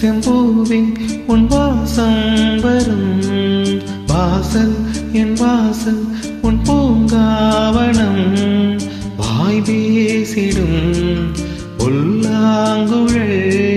செம்பூவின் உன் வாசம் வரும். வாசல் என் வாசல் உன் பூங்காவனம். வாய் பேசிடும் புல்லாங்குழல்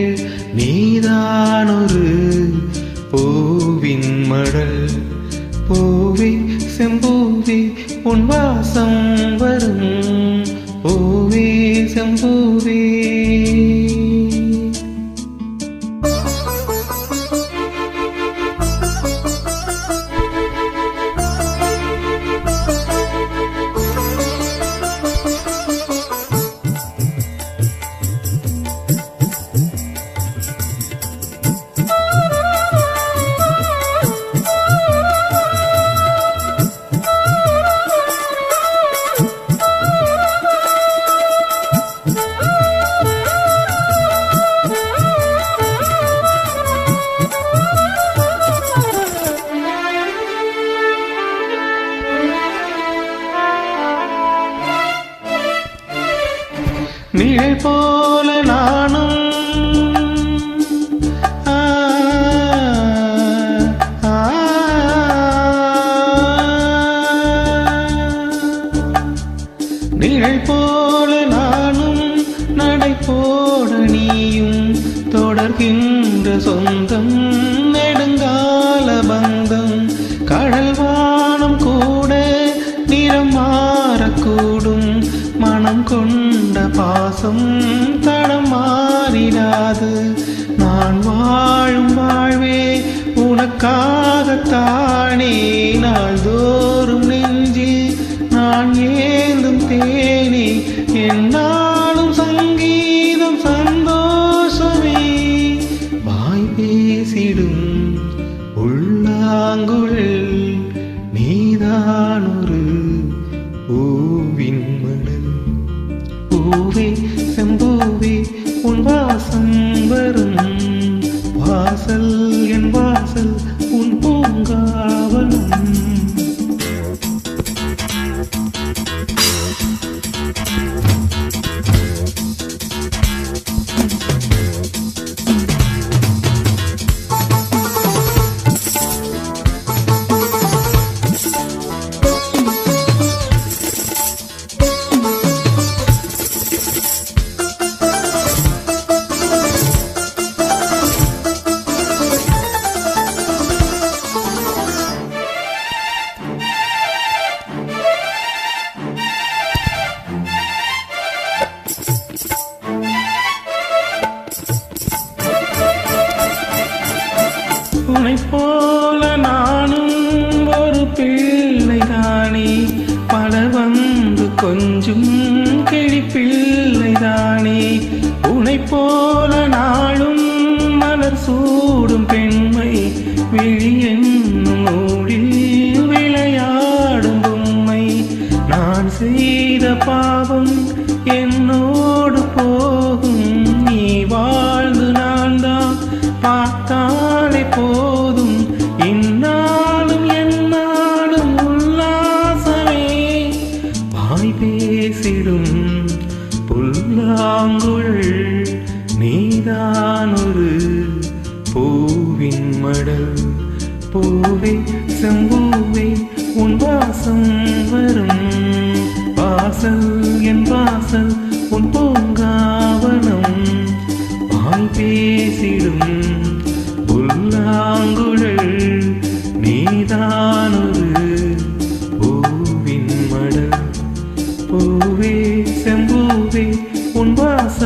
நிழல் போல நானும். ஆ, நிழல் போல நானும் நடை போட நீயும் தொடர்கின்ற சொந்தம் நெடுங்கா உனக்காகத்தானே நாள்தோறும் நெஞ்சில் நான் ஏந்தும் தேனே என்னாலும் சங்கீதம் சந்தோஷமே. வாய் பேசிடும் உள்ளாங்குழல் உனை போல நானும் ஒரு பிள்ளைதானே பல வந்து கொஞ்சம் கிழி பிள்ளைதானே உனை போல நாளும் மலர் சூடும் பெண்மை விழி என்னும் நூலில் விளையாடும் பொம்மை. நான் செய்த பாவம் என்னோடு போகும். நீ வாழ்ந்து நான் தான் பார்த்தான் புல்லாங்குள் நீதான் ஒரு பூவின் மடல். பூவே செம்பூவே பூவே உன் வாச